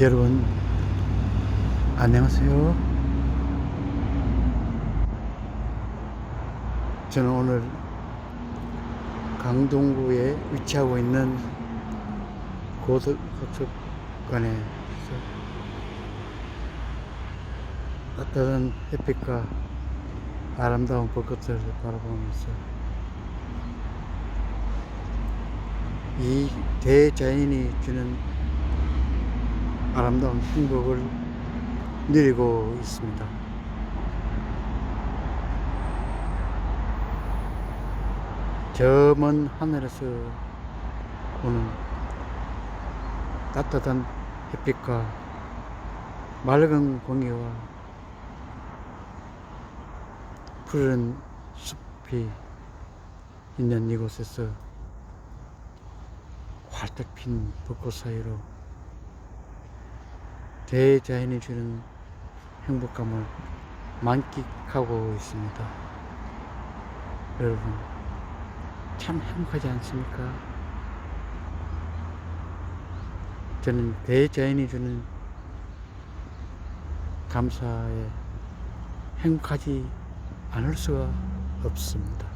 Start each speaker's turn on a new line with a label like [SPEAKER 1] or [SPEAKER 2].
[SPEAKER 1] 여러분 안녕하세요. 저는 오늘 강동구에 위치하고 있는 고속관에 따뜻한 햇빛과 아름다운 벚꽃을 바라보면서 이 대자연이 주는 아름다운 행복을 누리고 있습니다. 저 먼 하늘에서 오는 따뜻한 햇빛과 맑은 공기와 푸른 숲이 있는 이곳에서 활짝 핀 벚꽃 사이로 대자연이 주는 행복감을 만끽하고 있습니다. 여러분, 참 행복하지 않습니까? 저는 대자연이 주는 감사에 행복하지 않을 수가 없습니다.